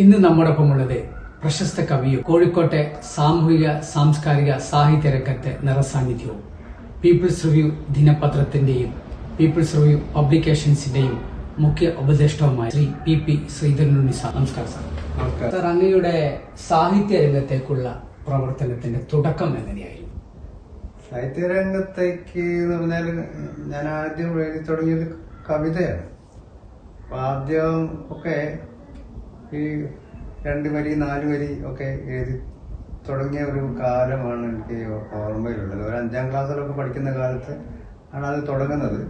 ഇന്ന് നമ്മോടൊപ്പം ഉള്ളത് പ്രശസ്ത കവിയും കോഴിക്കോട്ടെ സാമൂഹിക സാംസ്കാരിക സാഹിത്യ രംഗത്തെ നിറസാന്നിധ്യവും പീപ്പിൾസ് റിവ്യൂ ദിനപത്രത്തിന്റെയും പീപ്പിൾസ് റിവ്യൂ പബ്ലിക്കേഷൻസിന്റെയും മുഖ്യ ഉപദേഷ്ടാവുമായ ശ്രീ പി പി ശ്രീധരനുണ്ണി സാർ നമസ്കാരം സാർ. സാർ അങ്ങയുടെ സാഹിത്യ രംഗത്തേക്കുള്ള പ്രവർത്തനത്തിന്റെ തുടക്കം എങ്ങനെയായിരുന്നു? സാഹിത്യരംഗത്തേക്ക് എന്ന് പറഞ്ഞാൽ ഞാൻ ആദ്യം എഴുതി തുടങ്ങിയത് കവിതയാണ്. ആദ്യം ഒക്കെ ഈ രണ്ട് വരി നാല് വരി ഒക്കെ എഴുതി തുടങ്ങിയ ഒരു കാലമാണ് എനിക്ക് ഓർമ്മയിലുള്ളത്. ഒരു അഞ്ചാം ക്ലാസ്സിലൊക്കെ പഠിക്കുന്ന കാലത്ത് ആണ് അത് തുടങ്ങുന്നത്.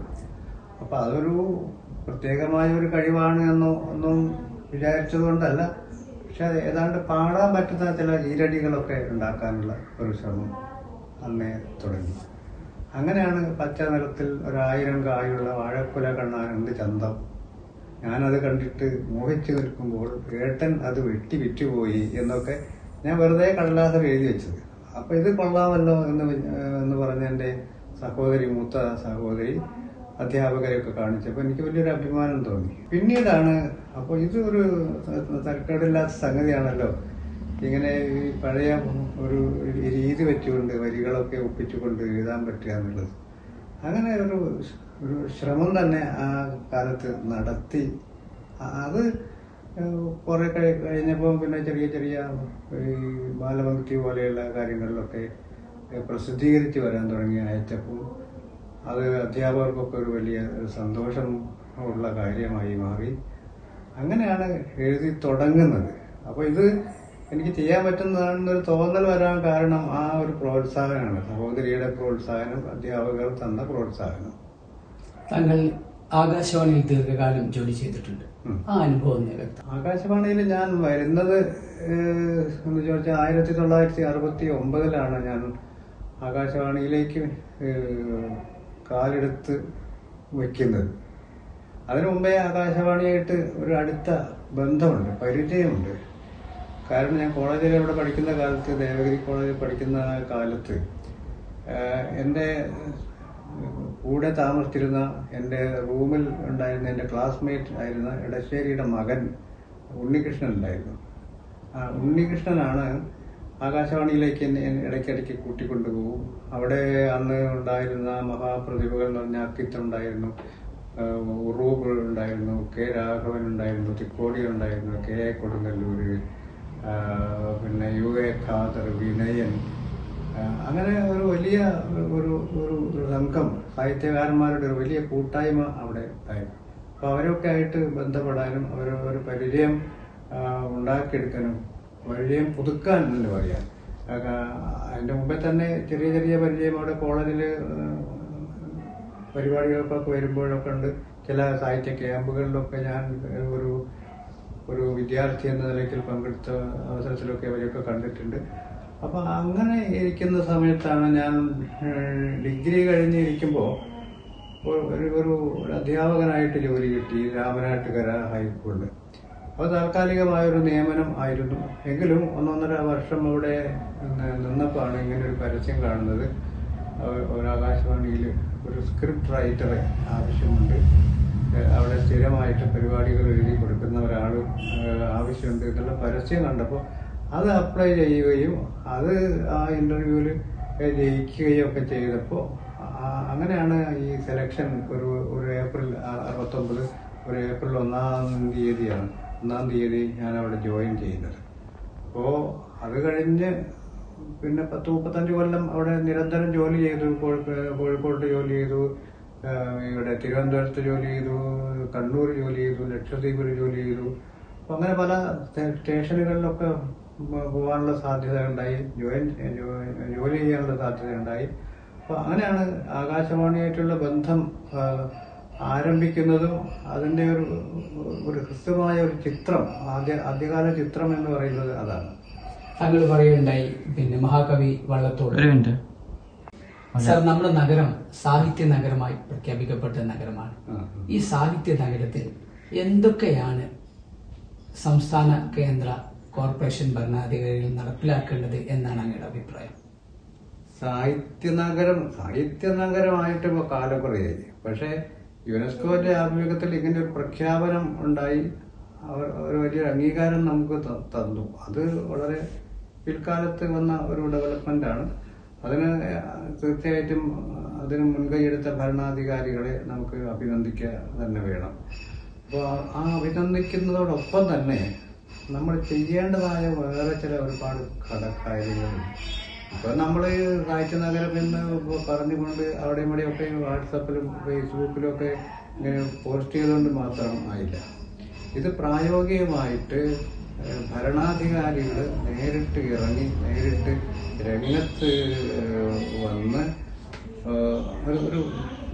അപ്പൊ അതൊരു പ്രത്യേകമായ ഒരു കഴിവാണ് എന്നോ ഒന്നും വിചാരിച്ചത് കൊണ്ടല്ല. പക്ഷെ ഏതാണ്ട് പാടാൻ പറ്റുന്ന ചില ഈരടികളൊക്കെ ഉണ്ടാക്കാനുള്ള ഒരു ശ്രമം അന്നേ തുടങ്ങി. അങ്ങനെയാണ് പച്ച നിറത്തിൽ ഒരായിരം കായുള്ള വാഴക്കുല കണ്ണാനുണ്ട് ചന്തം ഞാനത് കണ്ടിട്ട് മോഹിച്ചു നിൽക്കുമ്പോൾ ഏട്ടൻ അത് വെട്ടി വിറ്റുപോയി എന്നൊക്കെ ഞാൻ വെറുതെ കടലാസം എഴുതി വെച്ചത്. അപ്പൊ ഇത് കൊള്ളാമല്ലോ എന്ന് എന്ന് പറഞ്ഞ എന്റെ സഹോദരി മൂത്ത സഹോദരി അധ്യാപകരെയൊക്കെ കാണിച്ചപ്പോൾ എനിക്ക് വലിയൊരു അഭിമാനം തോന്നി. പിന്നീടാണ് അപ്പോൾ ഇത് ഒരു തരക്കേടില്ലാത്ത സംഗതിയാണല്ലോ. ഇങ്ങനെ ഈ പഴയ ഒരു രീതി വെച്ചുകൊണ്ട് വരികളൊക്കെ ഒപ്പിച്ചുകൊണ്ട് എഴുതാൻ പറ്റുക എന്നുള്ളത്. അങ്ങനെ ഒരു ഒരു ശ്രമം തന്നെ ആ കാലത്ത് നടത്തി. അത് കുറെ കഴിഞ്ഞപ്പോൾ പിന്നെ ചെറിയ ചെറിയ ഈ ബാലഭക്തി പോലെയുള്ള കാര്യങ്ങളിലൊക്കെ പ്രസിദ്ധീകരിച്ച് വരാൻ തുടങ്ങി അയച്ചപ്പോൾ അത് അധ്യാപകർക്കൊക്കെ ഒരു വലിയ സന്തോഷം ഉള്ള കാര്യമായി മാറി. അങ്ങനെയാണ് എഴുതി തുടങ്ങുന്നത്. അപ്പോൾ ഇത് എനിക്ക് ചെയ്യാൻ പറ്റുന്നതാണെന്നൊരു തോന്നൽ വരാൻ കാരണം ആ ഒരു പ്രോത്സാഹനമാണ്. സഹോദരിയുടെ പ്രോത്സാഹനം അധ്യാപകർ തന്ന പ്രോത്സാഹനം. താങ്കൾ ആകാശവാണിയിൽ ദീർഘകാലം ജോലി ചെയ്തിട്ടുണ്ട്. ആ അനുഭവം ആകാശവാണിയിൽ ഞാൻ വരുന്നത് എന്ന് ചോദിച്ചാൽ ആയിരത്തി തൊള്ളായിരത്തി അറുപത്തി ഒമ്പതിലാണ് ഞാൻ ആകാശവാണിയിലേക്ക് കാലെടുത്ത് വയ്ക്കുന്നത്. അതിനു മുമ്പേ ആകാശവാണിയായിട്ട് ഒരു അടുത്ത ബന്ധമുണ്ട് പരിചയമുണ്ട്. കാരണം ഞാൻ കോളേജിൽ ഇവിടെ പഠിക്കുന്ന കാലത്ത് ദേവഗിരി കോളേജിൽ പഠിക്കുന്ന കാലത്ത് എന്റെ കൂടെ താമസിച്ചിരുന്ന എന്റെ റൂമിൽ ഉണ്ടായിരുന്ന എന്റെ ക്ലാസ്മേറ്റ് ആയിരുന്ന എടശ്ശേരിയുടെ മകൻ ഉണ്ണികൃഷ്ണൻ ഉണ്ടായിരുന്നു. ആ ഉണ്ണികൃഷ്ണനാണ് ആകാശവാണിയിലേക്ക് എന്നെ ഇടയ്ക്കിടയ്ക്ക് കൂട്ടിക്കൊണ്ടുപോകും. അവിടെ അന്ന് ഉണ്ടായിരുന്ന മഹാപ്രതിഭകൾ എന്ന് പറഞ്ഞാൽ അക്കിത്ത് ഉണ്ടായിരുന്നു ആഹ് ഉറൂബ് ഉണ്ടായിരുന്നു കെ രാഘവൻ ഉണ്ടായിരുന്നു തിക്കോടി ഉണ്ടായിരുന്നു കെ കൊടുങ്ങല്ലൂർ പിന്നെ യു എ ഖാദർ വിനയൻ അങ്ങനെ ഒരു വലിയ ഒരു ഒരു സംഘം സാഹിത്യകാരന്മാരുടെ ഒരു വലിയ കൂട്ടായ്മ അവിടെ ഉണ്ടായിരുന്നു. അപ്പോൾ അവരൊക്കെ ആയിട്ട് ബന്ധപ്പെടാനും അവരെ ഒരു പരിചയം ഉണ്ടാക്കിയെടുക്കാനും പരിചയം പുതുക്കാൻ എന്ന് പറയാം അതിന്റെ മുമ്പേ തന്നെ ചെറിയ ചെറിയ പരിചയം അവിടെ കോളേജിൽ പരിപാടികൾക്കൊക്കെ വരുമ്പോഴൊക്കെ ഉണ്ട്. ചില സാഹിത്യ ക്യാമ്പുകളിലൊക്കെ ഞാൻ ഒരു ഒരു വിദ്യാർത്ഥി എന്ന നിലയ്ക്ക് പങ്കെടുത്ത അവസരത്തിലൊക്കെ അവരെയൊക്കെ കണ്ടിട്ടുണ്ട്. അപ്പൊ അങ്ങനെ ഇരിക്കുന്ന സമയത്താണ് ഞാൻ ഡിഗ്രി കഴിഞ്ഞിരിക്കുമ്പോൾ ഒരു ഒരു അധ്യാപകനായിട്ട് ജോലി കിട്ടി രാമനാട്ടുകര ഹൈസ്കൂളിൽ അപ്പോൾ താൽക്കാലികമായൊരു നിയമനം ആയിരുന്നു. എങ്കിലും ഒന്നൊന്നര വർഷം അവിടെ നിന്നപ്പോഴാണ് ഇങ്ങനെ ഒരു പരസ്യം കാണുന്നത്. ഒരു ആകാശവാണിയിൽ ഒരു സ്ക്രിപ്റ്റ് റൈറ്ററെ ആവശ്യമുണ്ട്. അവിടെ സ്ഥിരമായിട്ട് പരിപാടികൾ എഴുതി കൊടുക്കുന്ന ഒരാൾ ആവശ്യമുണ്ട് എന്നുള്ള പരസ്യം കണ്ടപ്പോൾ അത് അപ്ലൈ ചെയ്യുകയും അത് ആ ഇന്റർവ്യൂവിൽ ജയിക്കുകയും ഒക്കെ ചെയ്തപ്പോൾ അങ്ങനെയാണ് ഈ സെലക്ഷൻ ഒരു ഒരു ഏപ്രിൽ അറുപത്തൊമ്പത് ഒരു ഏപ്രിൽ ഒന്നാം തീയതിയാണ്. ഒന്നാം തീയതി ഞാൻ അവിടെ ജോയിൻ ചെയ്യുന്നത്. അപ്പോൾ അത് കഴിഞ്ഞ് പിന്നെ പത്ത് മുപ്പത്തഞ്ച് കൊല്ലം അവിടെ നിരന്തരം ജോലി ചെയ്തു കോഴിക്കോ- കോഴിക്കോട്ട് ജോലി ചെയ്തു ഇവിടെ തിരുവനന്തപുരത്ത് ജോലി ചെയ്തു കണ്ണൂർ ജോലി ചെയ്തു ലക്ഷദ്വീപിൽ ജോലി ചെയ്തു. അപ്പൊ അങ്ങനെ പല സ്റ്റേ- സ്റ്റേഷനുകളിലൊക്കെ പോകാനുള്ള സാധ്യത ഉണ്ടായി ജോയിൻ ജോലി ചെയ്യാനുള്ള സാധ്യത ഉണ്ടായി. അപ്പൊ അങ്ങനെയാണ് ആകാശവാണിയായിട്ടുള്ള ബന്ധം ആരംഭിക്കുന്നതും. അതിന്റെ ഒരു ഒരു ഹൃസ്യമായ ഒരു ചിത്രം ആദ്യ ആദ്യകാല ചിത്രം എന്ന് പറയുന്നത് അതാണ്. താങ്കൾ പറയുകയുണ്ടായി പിന്നെ മഹാകവി വള്ളത്തോട് സാർ നമ്മുടെ നഗരം സാഹിത്യ നഗരമായി പ്രഖ്യാപിക്കപ്പെട്ട നഗരമാണ്. ഈ സാഹിത്യ നഗരത്തിൽ എന്തൊക്കെയാണ് സംസ്ഥാന കേന്ദ്ര കോർപ്പറേഷൻ ഭരണാധികാരികൾ നടപ്പിലാക്കേണ്ടത് എന്നാണ് അങ്ങയുടെ അഭിപ്രായം? സാഹിത്യ നഗരം സാഹിത്യ നഗരമായിട്ട് ഇപ്പോൾ കാലം കുറയായി പക്ഷേ യുനെസ്കോന്റെ ആഭിമുഖ്യത്തിൽ ഇങ്ങനെ ഒരു പ്രഖ്യാപനം ഉണ്ടായി. അവർ ഒരു വലിയൊരു അംഗീകാരം നമുക്ക് തന്നു. അത് വളരെ പിൽക്കാലത്ത് വന്ന ഒരു ഡെവലപ്മെന്റ് ആണ് അതിന് തീർച്ചയായിട്ടും അതിന് മുൻകൈയെടുത്ത ഭരണാധികാരികളെ നമുക്ക് അഭിനന്ദിക്കുക തന്നെ വേണം. അപ്പോൾ ആ അഭിനന്ദിക്കുന്നതോടൊപ്പം തന്നെ നമ്മൾ ചെയ്യേണ്ടതായ വേറെ ചില ഒരുപാട് കടക്കാര്യങ്ങളുണ്ട് ഇപ്പൊ നമ്മൾ കാഴ്ച നഗരം എന്ന് പറഞ്ഞുകൊണ്ട് അവിടെ ഇവിടെയൊക്കെ വാട്സപ്പിലും ഫേസ്ബുക്കിലും ഒക്കെ ഇങ്ങനെ പോസ്റ്റ് ചെയ്തുകൊണ്ട് മാത്രം ആയില്ല. ഇത് പ്രായോഗികമായിട്ട് ഭരണാധികാരികൾ നേരിട്ട് ഇറങ്ങി നേരിട്ട് രംഗത്ത് വന്ന് ഒരു ഒരു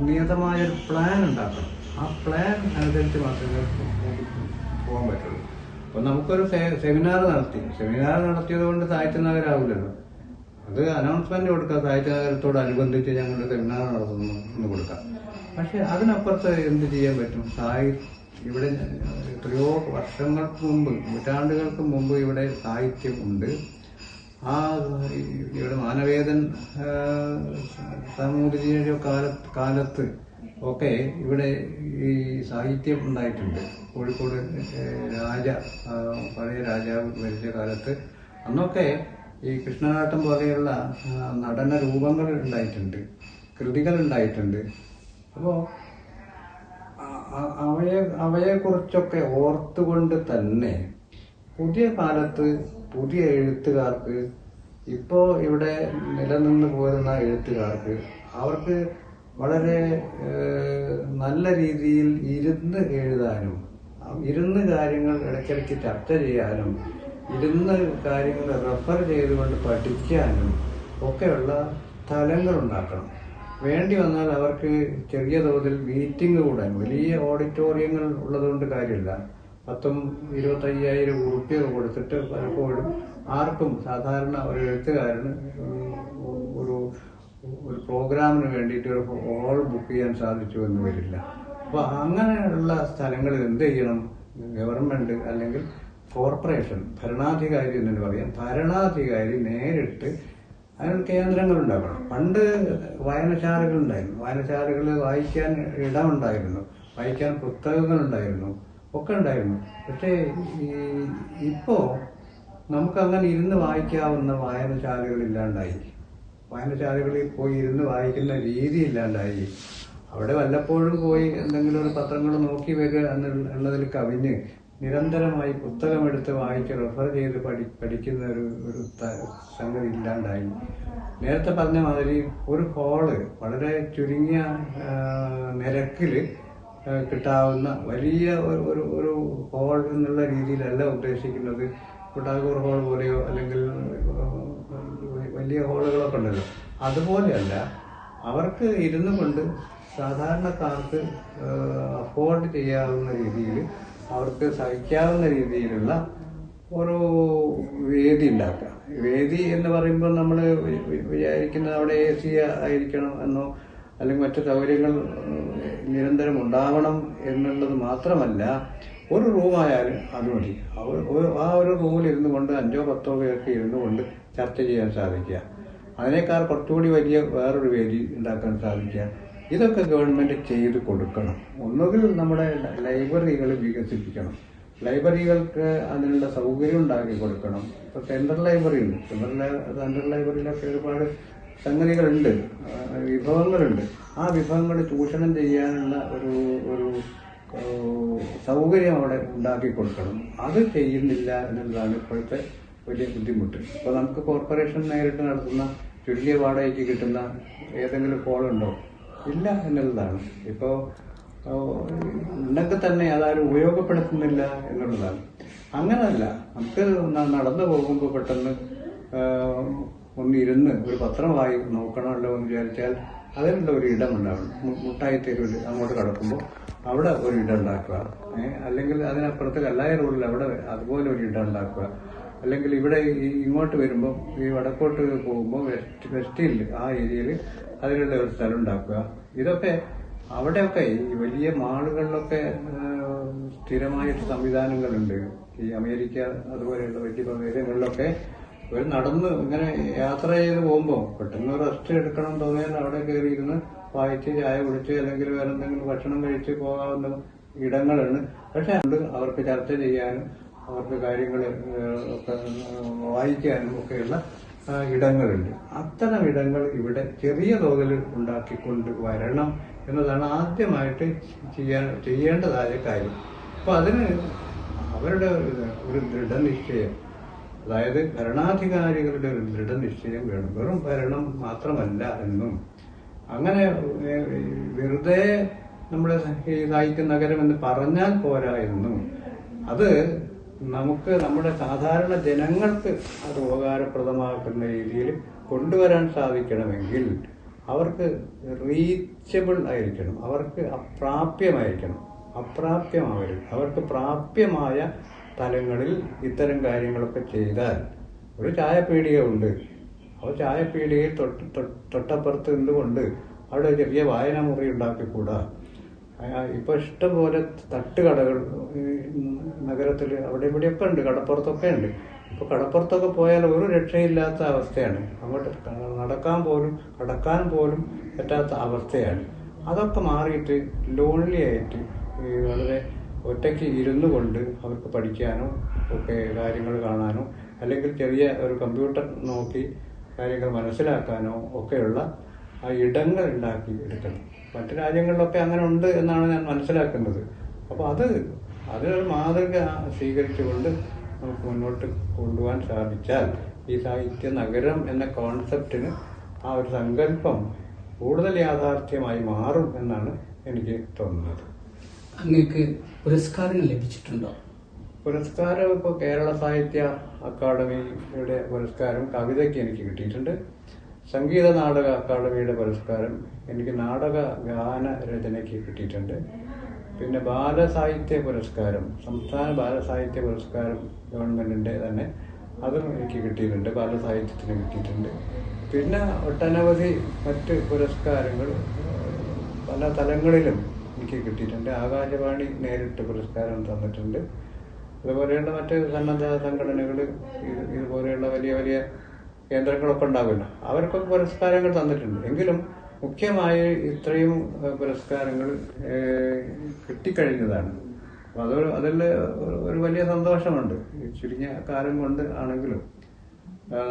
നിയതമായ ഒരു പ്ലാൻ ഉണ്ടാക്കണം. ആ പ്ലാൻ അനുസരിച്ച് മാത്രമേ പോകാൻ പറ്റുള്ളൂ. അപ്പൊ നമുക്കൊരു സെമിനാർ നടത്തി. സെമിനാർ നടത്തിയത് കൊണ്ട് സാഹിത്യ നഗരാവില്ലല്ലോ. അത് അനൗൺസ്മെന്റ് കൊടുക്കാം. സാഹിത്യ നഗരത്തോടനുബന്ധിച്ച് ഞങ്ങളുടെ സെമിനാർ നടത്തുന്നു എന്ന് കൊടുക്കാം. പക്ഷെ അതിനപ്പുറത്ത് എന്ത് ചെയ്യാൻ പറ്റും? സാഹി ഇവിടെ എത്രയോ വർഷങ്ങൾക്ക് മുമ്പ് നൂറ്റാണ്ടുകൾക്ക് മുമ്പ് ഇവിടെ സാഹിത്യം ഉണ്ട്. ആ ഇവിടെ മാനവേദൻ സാമൂതിരിയുടെ കാല കാലത്ത് ഒക്കെ ഇവിടെ ഈ സാഹിത്യം ഉണ്ടായിട്ടുണ്ട്. കോഴിക്കോട് രാജ പഴയ രാജാവ് മരിച്ച കാലത്ത് അന്നൊക്കെ ഈ കൃഷ്ണനാട്ടം പോലെയുള്ള നടന രൂപങ്ങൾ ഉണ്ടായിട്ടുണ്ട് കൃതികൾ ഉണ്ടായിട്ടുണ്ട്. അപ്പോൾ അവയെ അവയെക്കുറിച്ചൊക്കെ ഓർത്തുകൊണ്ട് തന്നെ പുതിയ കാലത്ത് പുതിയ എഴുത്തുകാർക്ക് ഇപ്പോ ഇവിടെ നിലനിന്ന് പോരുന്ന എഴുത്തുകാർക്ക് അവർക്ക് വളരെ നല്ല രീതിയിൽ ഇരുന്ന് എഴുതാനും ഇരുന്ന് കാര്യങ്ങൾ ഇടയ്ക്കിടയ്ക്ക് ചർച്ച ചെയ്യാനും ഇരുന്ന് കാര്യങ്ങൾ റെഫർ ചെയ്തുകൊണ്ട് പഠിക്കാനും ഒക്കെയുള്ള സ്ഥലങ്ങൾ ഉണ്ടാക്കണം. വേണ്ടി വന്നാൽ അവർക്ക് ചെറിയ തോതിൽ മീറ്റിംഗ് കൂടാൻ. വലിയ ഓഡിറ്റോറിയങ്ങൾ ഉള്ളതുകൊണ്ട് കാര്യമില്ല. പത്തും ഇരുപത്തയ്യായിരം ഉറുപ്പ്യ കൊടുത്തിട്ട് പലപ്പോഴും ആർക്കും സാധാരണ ഒരു എഴുത്തുകാരന് ഒരു ഒരു പ്രോഗ്രാമിന് വേണ്ടിയിട്ട് ഒരു ഹോൾ ബുക്ക് ചെയ്യാൻ സാധിച്ചു എന്ന് വരില്ല. അപ്പൊ അങ്ങനെയുള്ള സ്ഥലങ്ങളിൽ എന്ത് ചെയ്യണം? ഗവൺമെന്റ് അല്ലെങ്കിൽ കോർപ്പറേഷൻ ഭരണാധികാരി എന്ന് പറയാം. ഭരണാധികാരി നേരിട്ട് അതിന് കേന്ദ്രങ്ങൾ ഉണ്ടാക്കണം പണ്ട് വായനശാലകൾ ഉണ്ടായിരുന്നു വായനശാലകളിൽ വായിക്കാൻ ഇടമുണ്ടായിരുന്നു. വായിക്കാൻ പുസ്തകങ്ങൾ ഉണ്ടായിരുന്നു ഒക്കെ ഉണ്ടായിരുന്നു പക്ഷേ ഈ ഇപ്പോൾ നമുക്കങ്ങനെ ഇരുന്ന് വായിക്കാവുന്ന വായനശാലകൾ ഇല്ലാണ്ടായി വായനശാലകളിൽ പോയി ഇരുന്ന് വായിക്കുന്ന രീതി ഇല്ലാണ്ടായി അവിടെ വല്ലപ്പോഴും പോയി എന്തെങ്കിലും ഒരു പത്രങ്ങൾ നോക്കി വരിക എന്നുള്ള- എന്നുള്ളതിൽ കവിഞ്ഞ് നിരന്തരമായി പുസ്തകമെടുത്ത് വായിച്ച് റെഫർ ചെയ്ത് പഠി പഠിക്കുന്ന ഒരു ഒരു സംഗതി ഇല്ലാണ്ടായി. നേരത്തെ പറഞ്ഞ മാതിരി ഒരു ഹോൾ വളരെ ചുരുങ്ങിയ നിരക്കിൽ കിട്ടാവുന്ന വലിയ ഒരു ഒരു ഹോൾ എന്നുള്ള രീതിയിലല്ല ഉദ്ദേശിക്കുന്നത്. കുട്ടാകൂർ ഹോൾ പോലെയോ അല്ലെങ്കിൽ വലിയ ഹോളുകളൊക്കെ ഉണ്ടല്ലോ. അതുപോലെയല്ല അവർക്ക് ഇരുന്നു കൊണ്ട് സാധാരണക്കാർക്ക് അഫോർഡ് ചെയ്യാവുന്ന രീതിയിൽ അവർക്ക് സഹിക്കാവുന്ന രീതിയിലുള്ള ഒരു വേദി ഉണ്ടാക്കുക. വേദി എന്ന് പറയുമ്പോൾ നമ്മൾ വിചാരിക്കുന്നത് അവിടെ എ സി ആയിരിക്കണം എന്നോ അല്ലെങ്കിൽ മറ്റു സൗകര്യങ്ങൾ നിരന്തരം ഉണ്ടാവണം എന്നുള്ളത് മാത്രമല്ല ഒരു റൂമായാലും അത് മതി. ആ ഒരു റൂമിൽ ഇരുന്നു കൊണ്ട് അഞ്ചോ പത്തോ പേർക്ക് ഇരുന്നു കൊണ്ട് ചർച്ച ചെയ്യാൻ സാധിക്കുക. അതിനേക്കാൾ കുറച്ചുകൂടി വലിയ വേറൊരു വേദി ഉണ്ടാക്കാൻ സാധിക്കുക. ഇതൊക്കെ ഗവൺമെന്റ് ചെയ്ത് കൊടുക്കണം. ഒന്നുകിൽ നമ്മുടെ ലൈബ്രറികൾ വികസിപ്പിക്കണം. ലൈബ്രറികൾക്ക് അതിനുള്ള സൗകര്യം ഉണ്ടാക്കി കൊടുക്കണം. ഇപ്പൊ സെൻട്രൽ ലൈബ്രറി ഉണ്ട്. സെൻട്രൽ സെൻട്രൽ ലൈബ്രറിയിലൊക്കെ ഒരുപാട് സംഗതികളുണ്ട്. വിഭവങ്ങളുണ്ട്. ആ വിഭവങ്ങൾ ചൂഷണം ചെയ്യാനുള്ള ഒരു ഒരു സൗകര്യം അവിടെ ഉണ്ടാക്കി കൊടുക്കണം. അത് ചെയ്യുന്നില്ല എന്നുള്ളതാണ് ഇപ്പോഴത്തെ വലിയ ബുദ്ധിമുട്ട്. ഇപ്പൊ നമുക്ക് കോർപ്പറേഷൻ നേരിട്ട് നടത്തുന്ന ചുരുങ്ങിയ വാടകയ്ക്ക് കിട്ടുന്ന ഏതെങ്കിലും കോളുണ്ടോ ഇല്ല എന്നുള്ളതാണ്. ഇപ്പോ ഉണ്ടെങ്കിൽ തന്നെ അതാരും ഉപയോഗപ്പെടുത്തുന്നില്ല എന്നുള്ളതാണ്. അങ്ങനല്ല. നമുക്ക് നടന്നു പോകുമ്പോൾ പെട്ടെന്ന് ഒന്ന് ഒന്നിരുന്ന് ഒരു പത്രം വായി നോക്കണമല്ലോ എന്ന് വിചാരിച്ചാൽ അതിനുള്ള ഒരു ഇടം ഉണ്ടാവണം മുട്ടായി തെരുവിൽ അങ്ങോട്ട് കടക്കുമ്പോൾ അവിടെ ഒരു ഇടം ഉണ്ടാക്കുക അല്ലെങ്കിൽ അതിനപ്പുറത്ത് കല്ലായ റോഡിൽ അവിടെ അതുപോലെ ഒരു ഇടം ഉണ്ടാക്കുക അല്ലെങ്കിൽ ഇവിടെ ഇങ്ങോട്ട് വരുമ്പോൾ ഈ വടക്കോട്ട് പോകുമ്പോൾ വെസ്റ്റ് വെസ്റ്റിൽ ആ ഏരിയയിൽ അതിനുള്ള ഒരു സ്ഥലം ഉണ്ടാക്കുക. ഇതൊക്കെ അവിടെയൊക്കെ ഈ വലിയ മാളുകളിലൊക്കെ സ്ഥിരമായിട്ട് സംവിധാനങ്ങളുണ്ട്. ഈ അമേരിക്ക അതുപോലെയുള്ള വലിയ പ്രദേശങ്ങളിലൊക്കെ ഒരു നടന്ന് ഇങ്ങനെ യാത്ര ചെയ്ത് പോകുമ്പോൾ പെട്ടെന്ന് റെസ്റ്റ് എടുക്കണം തോന്നിയാൽ അവിടെ കയറിയിരുന്ന് വായിച്ച് ചായ കുടിച്ച് അല്ലെങ്കിൽ വേറെ എന്തെങ്കിലും ഭക്ഷണം കഴിച്ച് പോകാവുന്ന ഇടങ്ങളാണ്. പക്ഷെ അവർക്ക് ചർച്ച ചെയ്യാനും അവർക്ക് കാര്യങ്ങൾ വായിക്കാനും ഒക്കെയുള്ള ഇടങ്ങളുണ്ട്. അത്തരം ഇടങ്ങൾ ഇവിടെ ചെറിയ തോതിൽ ഉണ്ടാക്കിക്കൊണ്ട് വരണം എന്നതാണ് ആദ്യമായിട്ട് ചെയ്യാൻ ചെയ്യേണ്ടതായ കാര്യം. അപ്പൊ അതിന് അവരുടെ ഒരു ദൃഢനിശ്ചയം അതായത് ഭരണാധികാരികളുടെ ഒരു ദൃഢനിശ്ചയം വേണം. വെറും ഭരണം മാത്രമല്ല എന്നും. അങ്ങനെ വെറുതെ നമ്മുടെ ഈ നയിക്കുന്ന നഗരം എന്ന് പറഞ്ഞാൽ പോരാ എന്നും. അത് നമുക്ക് നമ്മുടെ സാധാരണ ജനങ്ങൾക്ക് അത് ഉപകാരപ്രദമാക്കുന്ന രീതിയിൽ കൊണ്ടുവരാൻ സാധിക്കണമെങ്കിൽ അവർക്ക് റീച്ചബിൾ ആയിരിക്കണം. അവർക്ക് അപ്രാപ്യമായിരിക്കണം. അപ്രാപ്യമാവരുത്. അവർക്ക് പ്രാപ്യമായ തലങ്ങളിൽ ഇത്തരം കാര്യങ്ങളൊക്കെ ചെയ്താൽ ഒരു ചായപ്പീടിക ഉണ്ട്. ആ ചായപ്പീടികയിൽ തൊട്ട് തൊട്ട് തൊട്ടപ്പുറത്ത് നിന്നുകൊണ്ട് അവിടെ ചെറിയ വായനാ മുറി ഉണ്ടാക്കിക്കൂടാ? ആ, ഇപ്പൊ ഇഷ്ടംപോലെ തട്ടുകടകൾ നഗരത്തിൽ അവിടെ ഇവിടെയൊക്കെ ഉണ്ട് കടപ്പുറത്തൊക്കെ ഉണ്ട്. ഇപ്പൊ കടപ്പുറത്തൊക്കെ പോയാൽ ഒരു രക്ഷയില്ലാത്ത അവസ്ഥയാണ്. അങ്ങോട്ട് നടക്കാൻ പോലും കടക്കാൻ പോലും പറ്റാത്ത അവസ്ഥയാണ്. അതൊക്കെ മാറിയിട്ട് ലോൺലി ആയിട്ട് വളരെ ഒറ്റയ്ക്ക് ഇരുന്നു കൊണ്ട് അവർക്ക് പഠിക്കാനോ ഒക്കെ കാര്യങ്ങൾ കാണാനോ അല്ലെങ്കിൽ ചെറിയ ഒരു കമ്പ്യൂട്ടർ നോക്കി കാര്യങ്ങൾ മനസ്സിലാക്കാനോ ഒക്കെയുള്ള ആ ഇടങ്ങൾ ഉണ്ടാക്കി എടുക്കണം. മറ്റു രാജ്യങ്ങളിലൊക്കെ അങ്ങനെ ഉണ്ട് എന്നാണ് ഞാൻ മനസ്സിലാക്കുന്നത്. അപ്പോൾ അത് അതിനൊരു മാതൃക സ്വീകരിച്ചുകൊണ്ട് നമുക്ക് മുന്നോട്ട് കൊണ്ടുപോകാൻ സാധിച്ചാൽ ഈ സാഹിത്യ നഗരം എന്ന കോൺസെപ്റ്റിന് ആ ഒരു സങ്കല്പം കൂടുതൽ യാഥാർത്ഥ്യമായി മാറും എന്നാണ് എനിക്ക് തോന്നുന്നത്. അങ്ങക്ക് പുരസ്കാരങ്ങൾ ലഭിച്ചിട്ടുണ്ടോ? പുരസ്കാരം ഇപ്പോൾ കേരള സാഹിത്യ അക്കാദമിയുടെ പുരസ്കാരം കവിതയ്ക്ക് എനിക്ക് കിട്ടിയിട്ടുണ്ട്. സംഗീത നാടക അക്കാദമിയുടെ പുരസ്കാരം എനിക്ക് നാടക ഗാന രചനയ്ക്ക് കിട്ടിയിട്ടുണ്ട്. പിന്നെ ബാലസാഹിത്യ പുരസ്കാരം സംസ്ഥാന ബാലസാഹിത്യ പുരസ്കാരം ഗവൺമെന്റിന്റെ തന്നെ അതും എനിക്ക് കിട്ടിയിട്ടുണ്ട് ബാലസാഹിത്യത്തിന് കിട്ടിയിട്ടുണ്ട്. പിന്നെ ഒട്ടനവധി മറ്റ് പുരസ്കാരങ്ങൾ പല തലങ്ങളിലും എനിക്ക് കിട്ടിയിട്ടുണ്ട്. ആകാശവാണി നേരിട്ട് പുരസ്കാരം തന്നിട്ടുണ്ട്. അതുപോലെയുള്ള മറ്റ് സന്നദ്ധ സംഘടനകൾ ഇതുപോലെയുള്ള വലിയ വലിയ കേന്ദ്രങ്ങളൊക്കെ ഉണ്ടാവില്ല അവർക്കൊക്കെ പുരസ്കാരങ്ങൾ തന്നിട്ടുണ്ട്. എങ്കിലും മുഖ്യമായി ഇത്രയും പുരസ്കാരങ്ങൾ കിട്ടിക്കഴിഞ്ഞതാണ്. അതൊരു അതിൽ ഒരു വലിയ സന്തോഷമുണ്ട്. ചുരുങ്ങിയ കാലം കൊണ്ട് ആണെങ്കിലും.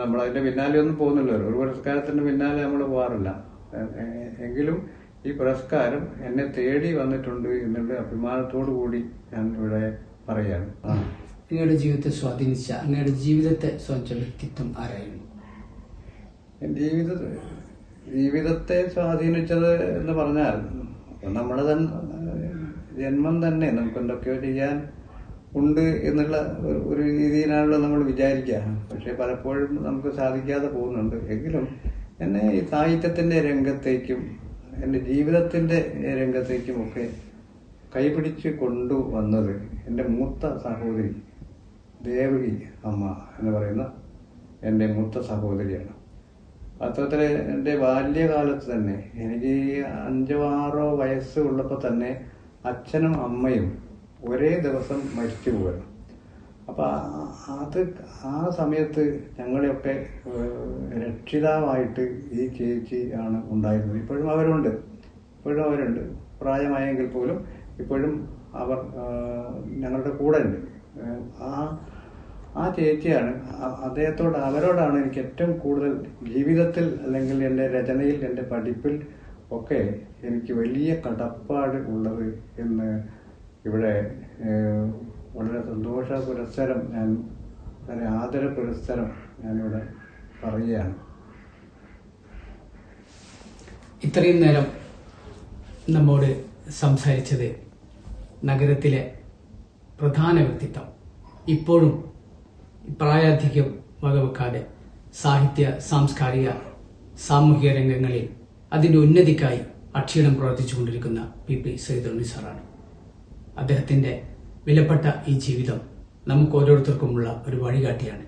നമ്മൾ അതിന്റെ പിന്നാലെ ഒന്നും പോകുന്നില്ല ഒരു പുരസ്കാരത്തിന്റെ പിന്നാലെ നമ്മൾ പോകാറില്ല എങ്കിലും ഈ പുരസ്കാരം എന്നെ തേടി വന്നിട്ടുണ്ട് എന്നുള്ള അഭിമാനത്തോടു കൂടി ഞാൻ ഇവിടെ പറയാണ്. നിങ്ങളുടെ ജീവിതത്തെ സ്വാധീനിച്ച അങ്ങയുടെ ജീവിതത്തെ സ്വാധീനിച്ച വ്യക്തിത്വം ആരായിരുന്നു? ജീവിത ജീവിതത്തെ സ്വാധീനിച്ചത് എന്ന് പറഞ്ഞാൽ നമ്മൾ തന്നെ ജന്മം തന്നെ നമുക്ക് എന്തൊക്കെയോ ചെയ്യാൻ ഉണ്ട് എന്നുള്ള ഒരു- രീതിയിലാണല്ലോ നമ്മൾ വിചാരിക്കുക. പക്ഷെ പലപ്പോഴും നമുക്ക് സാധിക്കാതെ പോകുന്നുണ്ട്. എങ്കിലും എന്നെ ഈ സാഹിത്യത്തിന്റെ രംഗത്തേക്കും എന്റെ ജീവിതത്തിന്റെ രംഗത്തേക്കും ഒക്കെ കൈപിടിച്ച് കൊണ്ടുവന്നത് എന്റെ മൂത്ത സഹോദരി ദേവകി അമ്മ എന്ന് പറയുന്ന എന്റെ മൂത്ത സഹോദരിയാണ്. വാസ്തവത്തിൽ എന്റെ ബാല്യകാലത്ത് തന്നെ എനിക്ക് അഞ്ചോ ആറോ വയസ്സ് ഉള്ളപ്പോൾ തന്നെ അച്ഛനും അമ്മയും ഒരേ ദിവസം മരിച്ചു പോകണം അപ്പം അത് ആ സമയത്ത് ഞങ്ങളെയൊക്കെ രക്ഷിതാവായിട്ട് ഈ ചേച്ചി ആണ് ഉണ്ടായിരുന്നത്. ഇപ്പോഴും അവരുണ്ട്. ഇപ്പോഴും അവരുണ്ട്. പ്രായമായെങ്കിൽ പോലും ഇപ്പോഴും അവർ ഞങ്ങളുടെ കൂടെ ഉണ്ട് ആ ആ ചേച്ചിയാണ്. അദ്ദേഹത്തോട് അവരോടാണ് എനിക്ക് ഏറ്റവും കൂടുതൽ ജീവിതത്തിൽ അല്ലെങ്കിൽ എന്റെ രചനയിൽ എന്റെ പഠിപ്പിൽ ഒക്കെ എനിക്ക് വലിയ കടപ്പാട് ഉള്ളത് എന്ന് ഇവിടെ വളരെ സന്തോഷ പുരസ്സരം ഞാൻ വളരെ ആദര പുരസ്സരം ഞാനിവിടെ പറയുകയാണ്. ഇത്രയും നേരം നമ്മോട് സംസാരിച്ചത് നഗരത്തിലെ പ്രധാന വ്യക്തിത്വം. ഇപ്പോഴും പ്രായാധിക്യം വകവെക്കാതെ സാഹിത്യ സാംസ്കാരിക സാമൂഹിക രംഗങ്ങളിൽ അതിന്റെ ഉന്നതിക്കായി അക്ഷീണം പ്രവർത്തിച്ചുകൊണ്ടിരിക്കുന്ന പി. പി. സൈദുണ്ണി സാറാണ്. അദ്ദേഹത്തിന്റെ വിലപ്പെട്ട ഈ ജീവിതം നമുക്ക് ഓരോരുത്തർക്കുമുള്ള ഒരു വഴികാട്ടിയാണ്.